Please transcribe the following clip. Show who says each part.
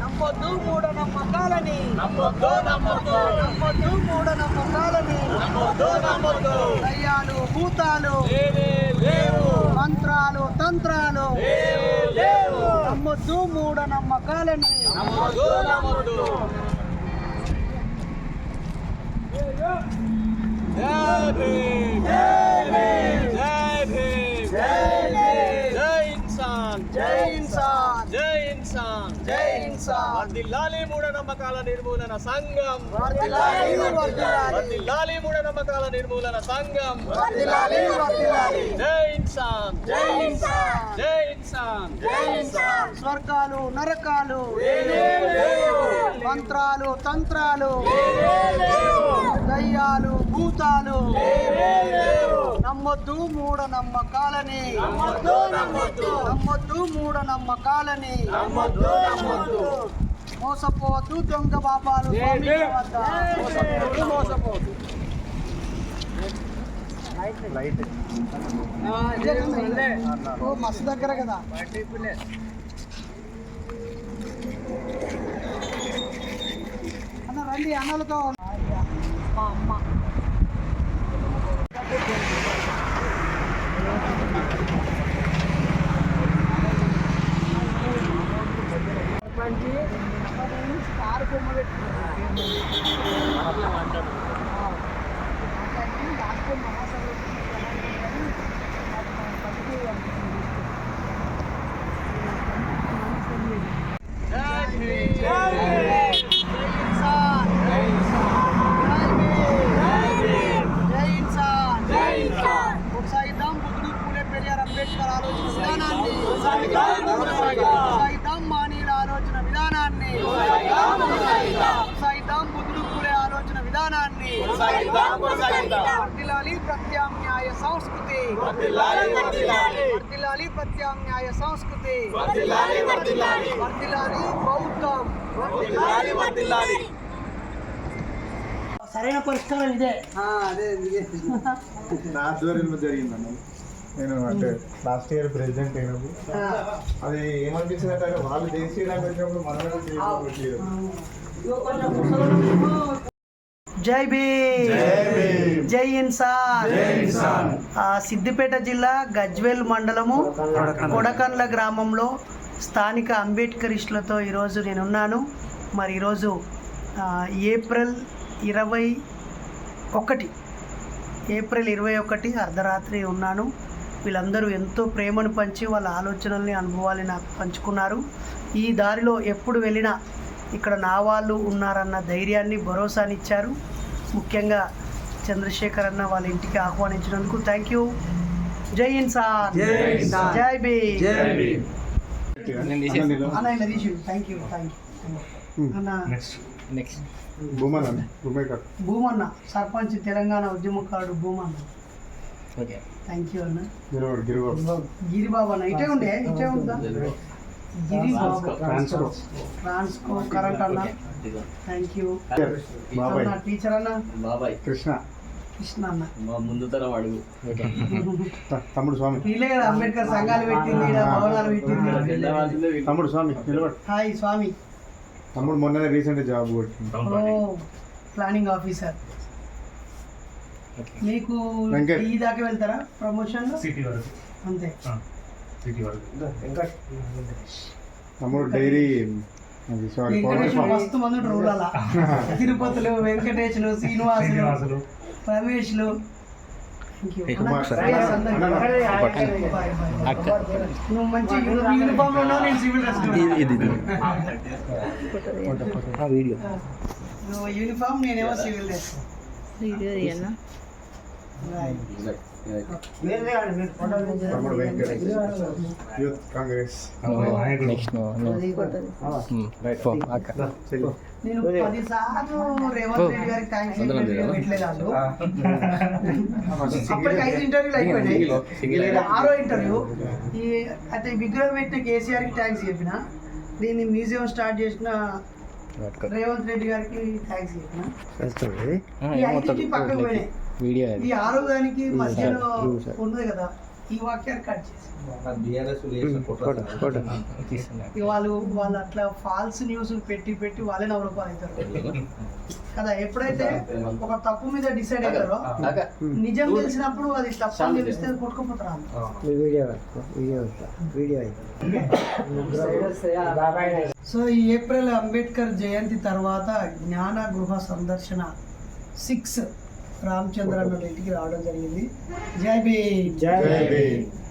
Speaker 1: నమ్మొద్దు మూఢ నమ్మకాలని
Speaker 2: నమ్మొద్దు. నమ్మొద్దు
Speaker 1: నమ్మొద్దు. మూఢ నమ్మకాలని
Speaker 2: నమ్మొద్దు నమ్మొద్దు
Speaker 1: దయ్యాలు భూతాలు
Speaker 2: లేవే
Speaker 1: మంత్రాలు తంత్రాలు.
Speaker 2: లేవు
Speaker 1: నమ్మొద్దు మూఢ నమ్మకాలని
Speaker 2: నమ్మొద్దు జై ఇన్సాన్.
Speaker 1: జై ఇన్సాన్.
Speaker 2: జై ఇన్సాన్. వర్దిల్లాలి మూఢనమ్మకాల నిర్మూలన సంఘం.
Speaker 1: వర్ధిల్లాలి.
Speaker 2: వర్దిల్లాలి మూఢనమ్మకాల నిర్మూలన సంఘం.
Speaker 1: వర్ధిల్లాలి, వర్ధిల్లాలి.
Speaker 2: జై ఇన్సాన్.
Speaker 1: జై ఇన్సాన్.
Speaker 2: జై ఇన్సాన్.
Speaker 1: జై ఇన్సాన్. స్వర్గాలు నరకాలు. మంత్రాలు తంత్రాలు. దయ్యాలు భూతాలు. నమ్మొద్దు మూఢ నమ్మకాలని.
Speaker 2: నమ్మొద్దు,
Speaker 1: మూఢ నమ్మకాలని. మోసపోవద్దు దొంగ బాబాలు మోసపోవద్దు. ఓ మస్తు దగ్గర కదా. అన్న రండి అన్నలతో. మా అమ్మ. మంచి స్టార్ బొమ్మ పెట్టుకున్నారు
Speaker 2: జై భీమ్
Speaker 1: జై ఇన్సాన్
Speaker 2: జై ఇన్సాన్
Speaker 1: జై భీమ్ జై ఇన్సాన్
Speaker 2: జై ఇన్సాన్
Speaker 1: కొనసాగిద్దాం బుద్ధుడు పూలే పెరియార్ అంబేద్కర్ ఆలోచన విధానాన్ని
Speaker 2: కొనసాగిద్దాం, కొనసాగిద్దాం.
Speaker 1: కొనసాగిద్దాం మానీయుల ఆలోచన విధానాన్ని
Speaker 2: కొనసాగిద్దాం, కొనసాగిద్దాం.
Speaker 1: కొనసాగిద్దాం బుద్ధుడు పూలే ఆలోచన విధానాన్ని
Speaker 2: కొనసాగిద్దాం,
Speaker 1: ప్రత్యామ్నాయ సంస్కృతి.
Speaker 2: వర్ధిల్లాలి. వర్ధిల్లాలి
Speaker 1: ప్రత్యామ్నాయ సంస్కృతి.
Speaker 2: వర్ధిల్లాలి. వర్ధిల్లాలి
Speaker 1: బౌద్ధం.
Speaker 2: వర్ధిల్లాలి.
Speaker 1: సరైన పరిష్కారం ఇదే. అదే
Speaker 3: నా ఆధ్వర్యంలో జరిగిందన్న. నేను అంటే లాస్ట్ ఇయర్ ప్రెసిడెంట్ అయినప్పుడు. అది ఏమనిపించింది అంటే వాళ్ళు దేశీయ పెట్టినప్పుడు మనం
Speaker 1: జై భీమ్.
Speaker 3: జై
Speaker 1: ఇన్సాన్. సిద్దిపేట జిల్లా గజ్వేల్ మండలము కొడకండ్ల గ్రామంలో స్థానిక అంబేద్కరిస్టులతో ఈరోజు నేనున్నాను. మరి ఈరోజు ఏప్రిల్ ఇరవై ఒకటి. ఏప్రిల్ ఇరవై ఒకటి అర్ధరాత్రి ఉన్నాను. వీళ్ళందరూ ఎంతో ప్రేమను పంచి వాళ్ళ ఆలోచనల్ని అనుభవాల్ని నాకు పంచుకున్నారు. ఈ దారిలో ఎప్పుడు వెళ్ళినా ఇక్కడ నా వాళ్ళు ఉన్నారన్న ధైర్యాన్ని భరోసాని ఇచ్చారు ముఖ్యంగా చంద్రశేఖర్ అన్న వాళ్ళ ఇంటికి ఆహ్వానించినందుకు థ్యాంక్ యూ జై ఇన్సాన్
Speaker 3: జై అన్న
Speaker 1: ఇలా తీసి థ్యాంక్ యూ థ్యాంక్ యూ అన్న భూమన్న సర్పంచ్ తెలంగాణ ఉద్యమకారుడు భూమన్న. థ్యాంక్ యూ అన్న. గిరిబాబు అన్న ఇటే ఉండే ఇటే ఉందా?
Speaker 3: ట్రాన్స్కో
Speaker 1: ట్రాన్స్కో కరెంట్ అన్న. థ్యాంక్ యూ
Speaker 3: బాబాయ్.
Speaker 1: టీచర్ అన్న.
Speaker 4: బాబాయ్.
Speaker 3: కృష్ణ.
Speaker 1: కృష్ణ అన్న.
Speaker 4: మా ముందు తరం అడుగు.
Speaker 3: త- తమ్ముడు స్వామి.
Speaker 1: అంబేద్కర్ సంఘాలు పెట్టింది భవనాలు పెట్టింది.
Speaker 3: తమ్ముడు స్వామి నిలబడు.
Speaker 1: హాయ్ స్వామి.
Speaker 3: తమ్ముడు మొన్ననే రీసెంట్ జాబ్ కొట్టింది
Speaker 1: ప్లానింగ్ ఆఫీసర్. మీకు. ఈ దాకా వెళ్తారా ప్రమోషన్
Speaker 5: సిటీ వరకు.
Speaker 1: అంతే.
Speaker 3: తమ్ముడు డైరీ అది సారీ
Speaker 1: మస్తు మంది ఊళ్ళలో తిరుపతిలో వెంకటేశ్వరు శ్రీనివాసులు రమేష్లు. నువ్వు మంచి యూనిఫామ్ ఉన్నావు నేను సివిల్ డ్రెస్ నువ్వు యూనిఫామ్ నేనేమో civil dress
Speaker 3: Venkat Youth Congress చెల్లి
Speaker 1: నేను రేవంత్ రెడ్డి గారికి థ్యాంక్స్ పెట్టలేదు వాళ్ళు అప్పటికి ఐదు ఇంటర్వ్యూలు అయిపోయినాయి ఆరో ఇంటర్వ్యూ ఈ అయితే విగ్రహం పెట్టిన కేసీఆర్కి థ్యాంక్స్ చెప్పిన దీన్ని మ్యూజియం స్టార్ట్ చేసిన రేవంత్ రెడ్డి గారికి థ్యాంక్స్ చెప్పిన ఈ ఐదుకి పక్కకు పోయినాయి
Speaker 4: వీడియో
Speaker 1: ఈ ఆరో దానికి మధ్యలో ఉన్నది కదా ఈ వాక్యాన్ని కట్ చేసి.
Speaker 2: బిఆర్ఎస్
Speaker 1: ఇక వాళ్ళు వాళ్ళు అట్లా ఫాల్స్ న్యూస్ పెట్టి పెట్టి వాళ్ళే అవుతారు కదా ఎప్పుడైతే ఒక తప్పు మీద డిసైడ్ అవుతారో నిజం తెలిసినప్పుడు అది తప్పు అని తెలిస్తే కొట్టుకుపోతారు. అంత.
Speaker 4: వీడియో వీడియో వీడియో
Speaker 1: సో ఈ ఏప్రిల్ అంబేద్కర్ జయంతి తర్వాత జ్ఞాన గృహ సందర్శన సిక్స్ రామచంద్రన్న ఇంటికి రావడం జరిగింది. జై భీమ్.
Speaker 3: జై భీమ్.